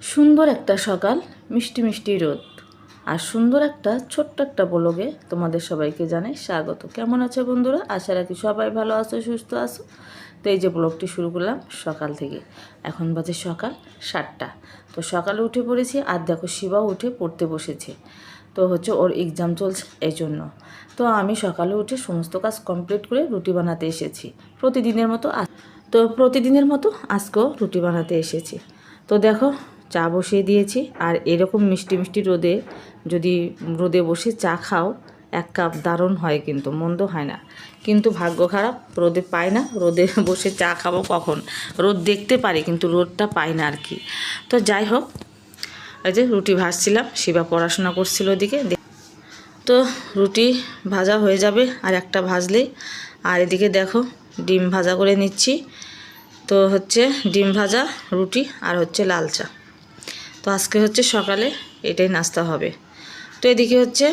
সুন্দর একটা সকাল, মিষ্টি মিষ্টি রোদ। আর সুন্দর একটা, ছোট্ট একটা ব্লগে তোমাদের সবাইকে জানাই স্বাগত। কেমন আছে বন্ধুরা? আশা রাখি সবাই ভালো আছো, সুস্থ আছো। তো এই যে ব্লগটি শুরু করলাম সকাল থেকে। এখন বাজে সকাল সাতটা। তো সকালে উঠে পড়েছি আর দেখো শিবাও উঠে পড়তে বসেছে। তো হচ্ছে ওর এক্সাম চলছে এই জন্য তো আমি সকালে উঠে সমস্ত কাজ কমপ্লিট করে রুটি বানাতে এসেছি। প্রতিদিনের মতো তো প্রতিদিনের মতো আজকেও রুটি বানাতে এসেছি। তো দেখো চা বসিয়ে দিয়েছি। আর এরকম মিষ্টি মিষ্টি রোদে যদি রোদে বসে চা খাও, এক কাপ দারুণ হয় কিন্তু, মন্দ হয় না। কিন্তু ভাগ্য খারাপ, রোদে পাই না, রোদে বসে চা খাব কখন? রোদ দেখতে পারি, কিন্তু রোদটা পাই না আর কি। তো যাই হোক, এই যে রুটি ভাজছিলাম, শিবা পড়াশোনা করছিল ওদিকে। তো রুটি ভাজা হয়ে যাবে, আর একটা ভাজলেই। আর এদিকে দেখো, ডিম ভাজা করে নিচ্ছি। তো হচ্ছে ডিম ভাজা, রুটি, আর হচ্ছে লাল চা। তো আজকে হচ্ছে সকালে এটাই নাস্তা হবে। তো এদিকে হচ্ছে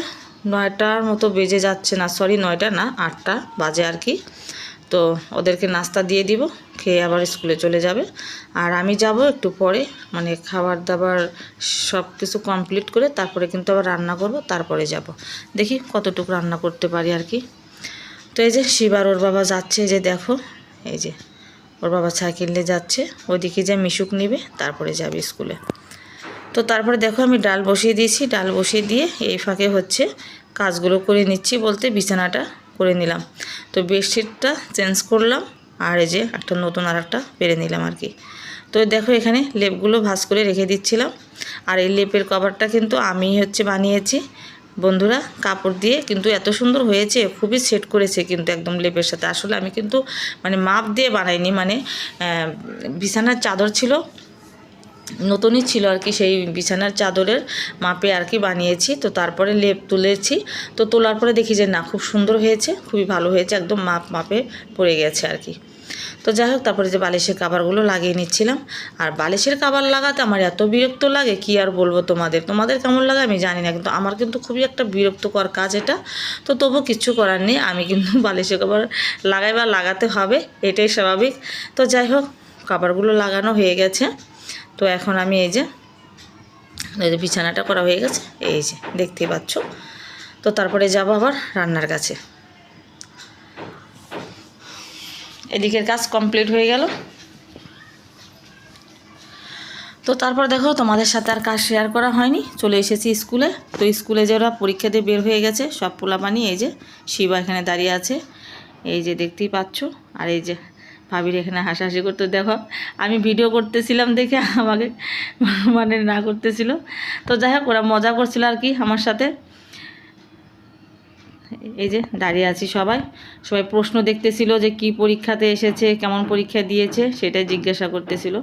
নয়টার মতো বেজে যাচ্ছে না সরি নয়টা না, আটটা বাজে আর কি। তো ওদেরকে নাস্তা দিয়ে দিব, খেয়ে আবার স্কুলে চলে যাবে। আর আমি যাব একটু পরে মানে খাবার দাবার সব কিছু কমপ্লিট করে তারপরে কিন্তু আবার রান্না করব, তারপরে যাব। দেখি কতটুকু রান্না করতে পারি আর কি। তো এই যে শিবার ওর বাবা যাচ্ছে যে দেখো, এই যে ওর বাবা সাইকেল নিয়ে যাচ্ছে, ওইদিকে যে মিশুক নিবে, তারপরে যাবে স্কুলে। তো তারপরে দেখো আমি ডাল বসিয়ে দিয়েছি। ডাল বসিয়ে দিয়ে এই ফাঁকে হচ্ছে কাজগুলো করে নিচ্ছি বলতে বিছানাটা করে নিলাম। তো বেডশিটটা চেঞ্জ করলাম আর এই যে একটা নতুন আর একটা পেরে নিলাম আর কি। তো দেখো এখানে লেপগুলো ভাঁজ করে রেখে দিচ্ছিলাম। আর এই লেপের কভারটা কিন্তু আমি হচ্ছে বানিয়েছি। বন্ধুরা, কাপড় দিয়ে কিন্তু এত সুন্দর হয়েছে, খুবই সেট করেছে কিন্তু একদম লেপের সাথে। আসলে আমি কিন্তু মানে মাপ দিয়ে বানাইনি মানে বিছানার চাদর ছিল নতুনই ছিল আর কি সেই বিছানার চাদরের মাপে আর কি বানিয়েছি। তো তারপরে লেপ তুলেছি। তো তোলার পরে দেখি যে না, খুব সুন্দর হয়েছে, খুবই ভালো হয়েছে, একদম মাপ মাপে পড়ে গেছে আর কি। তো যাই হোক, তারপরে যে বালিশের কাবারগুলো লাগিয়ে নিচ্ছিলাম। আর বালিশের কাবার লাগাতে আমার এত বিরক্ত লাগে, কি আর বলব তোমাদের? তোমাদের কেমন লাগে আমি জানি না, কিন্তু আমার কিন্তু খুবই একটা বিরক্তকর কাজ এটা। তো তবু কিচ্ছু করার নেই, আমি কিন্তু বালিশের কাবার লাগাই বা লাগাতে হবে, এটাই স্বাভাবিক। তো যাই হোক, কাবারগুলো লাগানো হয়ে গেছে। তো এখন আমি এই যে বিছানাটা করা হয়ে গেছে, এই যে দেখতেই পাচ্ছ। তো তারপরে যাব আবার রান্নার কাছে। এদিকের কাজ কমপ্লিট হয়ে গেল। তো তারপর দেখো, তোমাদের সাথে আর কাজ শেয়ার করা হয়নি। চলে এসেছি স্কুলে। তো স্কুলে যে ওরা পরীক্ষা দিয়ে বের হয়ে গেছে, সব পোলাপানি এই যে, শিবা এখানে দাঁড়িয়ে আছে। এই যে দেখতেই পাচ্ছ, আর এই যে ভাবির এখানে হাসাহাসি করতে, দেখো আমি ভিডিও করতেছিলাম দেখে আমাকে মানে না করতেছিল। তো যাই হোক, ওরা মজা করছিল আর কি আমার সাথে। এই যে দাঁড়িয়ে আছি সবাই। সবাই প্রশ্ন দেখতেছিল যে কি পরীক্ষাতে এসেছে, কেমন পরীক্ষা দিয়েছে, সেটাই জিজ্ঞাসা করতেছিল।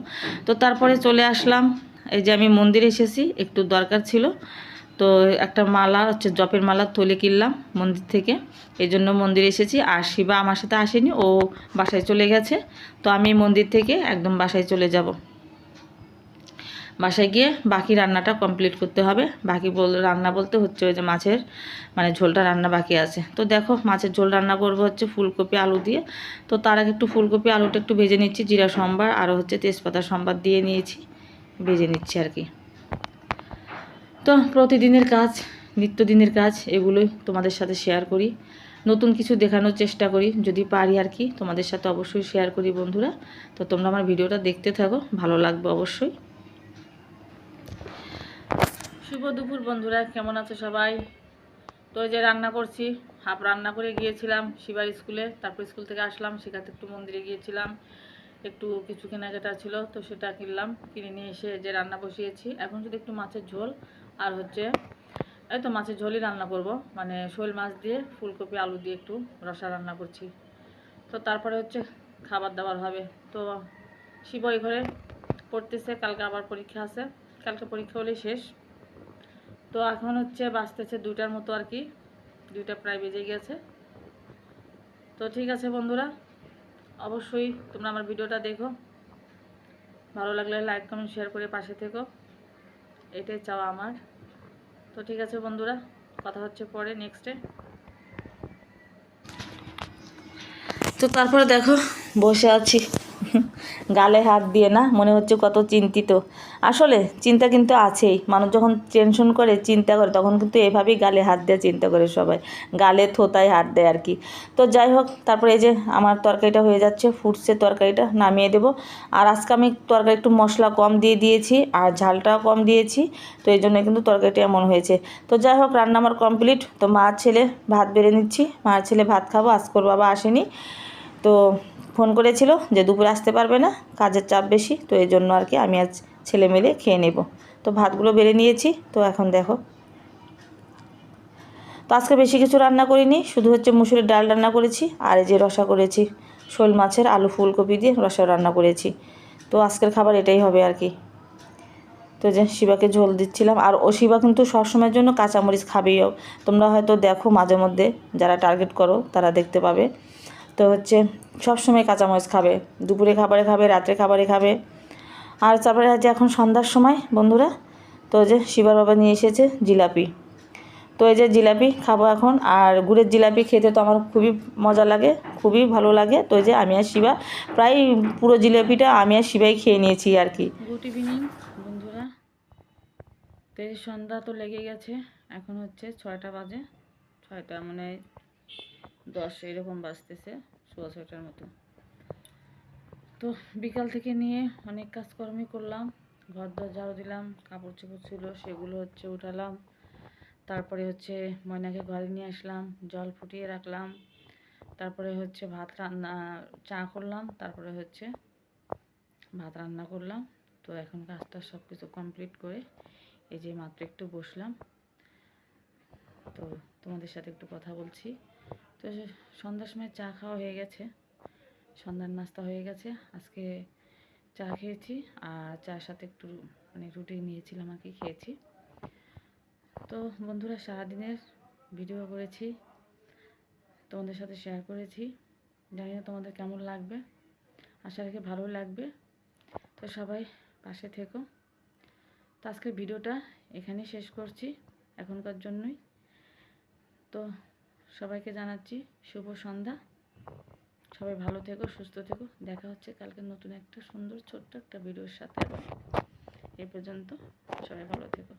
তো তারপরে চলে আসলাম। এই যে আমি মন্দিরে এসেছি, একটু দরকার ছিল। তো একটা মালা হচ্ছে জপের মালা তুলে কিনলাম মন্দির থেকে। এই জন্য মন্দিরে এসেছি। আর শিবা আমার সাথে আসেনি, ও বাসায় চলে গেছে। তো আমি মন্দির থেকে একদম বাসায় চলে যাব। বাসায় গিয়ে বাকি রান্নাটা কমপ্লিট করতে হবে। বাকি বল, রান্না বলতে হচ্ছে ওই যে মাছের মানে ঝোলটা রান্না বাকি আছে। তো দেখো মাছের ঝোল রান্না করব হচ্ছে ফুলকপি, আলু দিয়ে। তো তার আগে একটু ফুলকপি, আলুটা একটু ভেজে নিচ্ছি, জিরা সম্বার, আর হচ্ছে তেজপাতা সম্বার দিয়ে নিয়েছি। ভেজে নিচ্ছি আর কি। তো প্রতিদিনের কাজ, নিত্যদিনের কাজ এগুলোই তোমাদের সাথে শেয়ার করি। নতুন কিছু দেখানোর চেষ্টা করি, যদি পারি আর কি তোমাদের সাথে অবশ্যই শেয়ার করি বন্ধুরা। তো তোমরা আমার ভিডিওটা দেখতে থাকো, ভালো লাগবে অবশ্যই। শুভ দুপুর বন্ধুরা, কেমন আছো সবাই? তো যে রান্না করছি, হাফ রান্না করে গিয়েছিলাম শিবার স্কুলে, তারপর স্কুল থেকে আসলাম সেখানে একটু মন্দিরে গিয়েছিলাম। একটু কিছু কেনাকাটা ছিল, তো সেটা কিনলাম, কিনে নিয়ে এসে যে রান্না বসিয়েছি। এখন যদি একটু মাছের ঝোল আর হচ্ছে, এই তো মাছের ঝোলই রান্না করব। মানে শোল মাছ দিয়ে, ফুলকপি, আলু দিয়ে একটু রসা রান্না করছি। তো তারপরে হচ্ছে খাবার দাবার হবে। তো শিব ওই ঘরে পড়তেছে, কালকে আবার পরীক্ষা আছে। কালকে পরীক্ষা হলেই শেষ। তো এখন হচ্ছে বাঁচতেছে দুইটার মতো আর কি। দুইটা প্রায় বেজে গেছে। তো ঠিক আছে বন্ধুরা, অবশ্যই তোমরা আমার ভিডিওটা দেখো। ভালো লাগলে লাইক কমেন্ট শেয়ার করে পাশে থেকো। এটাই চাওয়া আমার। তো ঠিক আছে বন্ধুরা, কথা হচ্ছে পরে নেক্সটে তো তারপরে দেখো, বসে আছি। গালে হাত দিয়ে না, মনে হচ্ছে কত চিন্তিত। আসলে চিন্তা কিন্তু আছেই। মানুষ যখন টেনশন করে, চিন্তা করে, তখন কিন্তু এভাবেই গালে হাত দিয়ে, চিন্তা করে সবাই। গালে থোতায় হাত দেয় আর কি। তো যাই হোক, তারপরে এই যে আমার তরকারিটা হয়ে যাচ্ছে, ফুটছে তরকারিটা, নামিয়ে দেবো। আর আজকে আমি তরকারি একটু মশলা কম দিয়ে দিয়েছি, আর ঝালটাও কম দিয়েছি, তো এই জন্য কিন্তু তরকারিটা এমন হয়েছে। তো যাই হোক, রান্না আমার কমপ্লিট তো মা ছেলে ভাত বেড়ে নিচ্ছি। মার ছেলে ভাত খাব আজকর বাবা আসেনি। তো ফোন করেছিল যে দুপুরে আসতে পারবে না, কাজের চাপ বেশি, তো এই জন্য আর কি আমি আজ ছেলে মিলে খেয়ে নেব। তো ভাতগুলো বেড়ে নিয়েছি, তো এখন দেখো। তো আজকে বেশি কিছু রান্না করিনি, শুধু হচ্ছে মুসুরের ডাল রান্না করেছি, আর এই যে রসা করেছি, শোল মাছের, আলু ফুলকপি দিয়ে রসা রান্না করেছি। তো আজকের খাবার এটাই হবে আর কি। তো যে শিবাকে ঝোল দিচ্ছিলাম, আর ও শিবা কিন্তু সবসময়ের জন্য কাঁচামরিচ খাবেই। তোমরা হয়তো দেখো মাঝে মধ্যে যারা টার্গেট করো, তারা দেখতে পাবে। তো হচ্ছে সবসময় কাঁচামরিচ খাবে, দুপুরে খাবারে খাবে, রাত্রে খাবারে খাবে। আর তারপরে হচ্ছে এখন সন্ধ্যার সময় বন্ধুরা, তো যে শিবার বাবা নিয়ে এসেছে জিলাপি। তো এই যে জিলাপি খাব এখন, আর গুড়ের জিলাপি খেতে তো আমার খুবই মজা লাগে, খুবই ভালো লাগে। তো যে আমি আর শিবা, প্রায় পুরো জিলাপিটা আমি আর শিবাই খেয়ে নিয়েছি আর কি। গুড ইভিনিং বন্ধুরা। তো এই সন্ধ্যা তো লেগে গেছে, এখন হচ্ছে ছয়টা বাজে, ছয়টা মানে দশ এরকম বাজতেছে, সোয়া ছয়টার মতো। তো বিকাল থেকে নিয়ে অনেক কাজকর্মই করলাম ঘর দর ঝাড়ু দিলাম কাপড় চোপড় ছিল, সেগুলো হচ্ছে উঠালাম। তারপরে হচ্ছে ময়নাকে ঘরে নিয়ে আসলাম, জল ফুটিয়ে রাখলাম। তারপরে হচ্ছে ভাত রান্না, চা করলাম, তারপরে হচ্ছে ভাত রান্না করলাম। তো এখন কাজটা সব কিছু কমপ্লিট করে এই যে মাত্র একটু বসলাম। তো তোমাদের সাথে একটু কথা বলছি। তো সন্ধ্যার সময় চা খাওয়া হয়ে গেছে। সন্ধ্যার নাস্তা হয়ে গেছে। আজকে চা খেয়েছি আর চার সাথে একটু মানে রুটি নিয়েছিলাম আর কি, খেয়েছি। তো বন্ধুরা, সারাদিনের ভিডিও করেছি, তোমাদের সাথে শেয়ার করেছি। জানি না তোমাদের কেমন লাগবে। আশা রাখি ভালো লাগবে। তো সবাই পাশে থেকো। তো আজকের ভিডিওটা এখানেই শেষ করছি এখনকার জন্যই। তো সবাইকে জানাচ্ছি শুভ সন্ধ্যা। সবাই ভালো থেকো, সুস্থ থেকো। দেখা হচ্ছে কালকে নতুন একটা সুন্দর ছোট্ট একটা ভিডিওর সাথে আবার। এ পর্যন্ত সবাই ভালো থেকো।